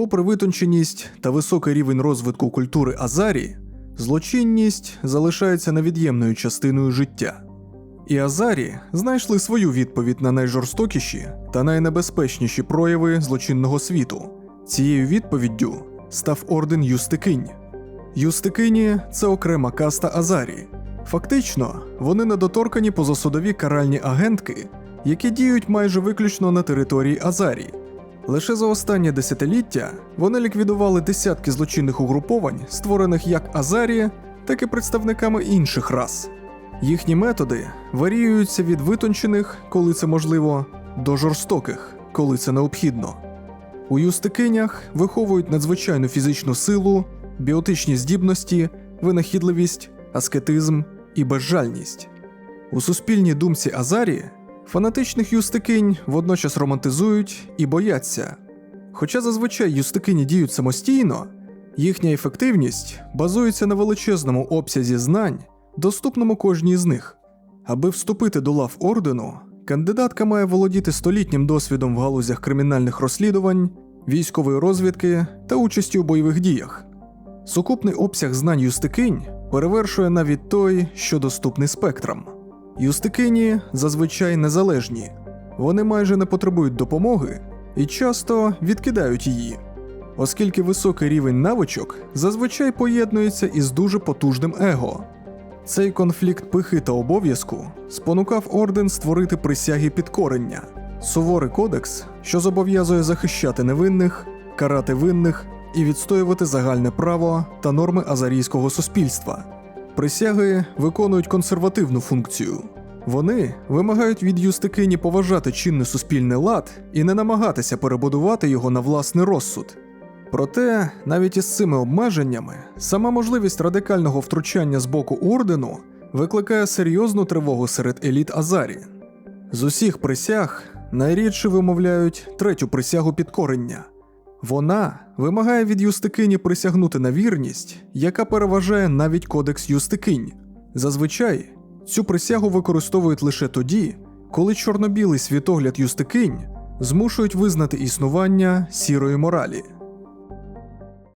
попри витонченість та високий рівень розвитку культури Азарі, злочинність залишається невід'ємною частиною життя. І Азарі знайшли свою відповідь на найжорстокіші та найнебезпечніші прояви злочинного світу. Цією відповіддю став орден Юстикинь. Юстикині це окрема каста Азарі. Фактично, вони недоторкані позасудові каральні агентки, які діють майже виключно на території Азарі. Лише за останнє десятиліття вони ліквідували десятки злочинних угруповань, створених як Азарі, так і представниками інших рас. Їхні методи варіюються від витончених, коли це можливо, до жорстоких, коли це необхідно. У юстикинях виховують надзвичайну фізичну силу, біотичні здібності, винахідливість, аскетизм і безжальність. У суспільній думці Азарі фанатичних юстикинь водночас романтизують і бояться. Хоча зазвичай юстикині діють самостійно, їхня ефективність базується на величезному обсязі знань, доступному кожній з них. Аби вступити до лав ордену, кандидатка має володіти столітнім досвідом в галузях кримінальних розслідувань, військової розвідки та участі у бойових діях. Сукупний обсяг знань юстикинь перевершує навіть той, що доступний спектрам. Юстикині зазвичай незалежні, вони майже не потребують допомоги і часто відкидають її, оскільки високий рівень навичок зазвичай поєднується із дуже потужним его. Цей конфлікт пихи та обов'язку спонукав орден створити присяги підкорення, суворий кодекс, що зобов'язує захищати невинних, карати винних і відстоювати загальне право та норми азарійського суспільства. Присяги виконують консервативну функцію. Вони вимагають від юстикині поважати чинний суспільний лад і не намагатися перебудувати його на власний розсуд. Проте, навіть із цими обмеженнями, сама можливість радикального втручання з боку ордену викликає серйозну тривогу серед еліт Азарі. З усіх присяг найрідше вимовляють третю присягу підкорення. Вона вимагає від юстикині присягнути на вірність, яка переважає навіть кодекс юстикинь. Зазвичай цю присягу використовують лише тоді, коли чорно-білий світогляд юстикинь змушують визнати існування сірої моралі.